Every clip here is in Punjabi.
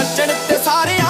ਨੱਚਣ ਤੇ ਸਾਰਿਆਂ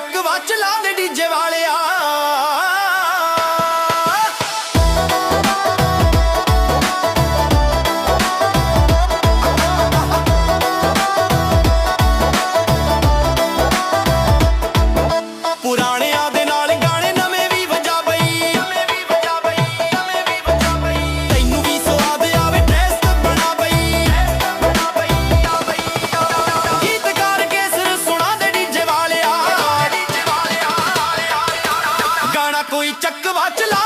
ਚੱਕ ਵਾ ਚਲਾ ਦੇ ਡੀਜੇ ਵਾਲਿਆ। ਚੱਕ ਵਾਚ ਲਾ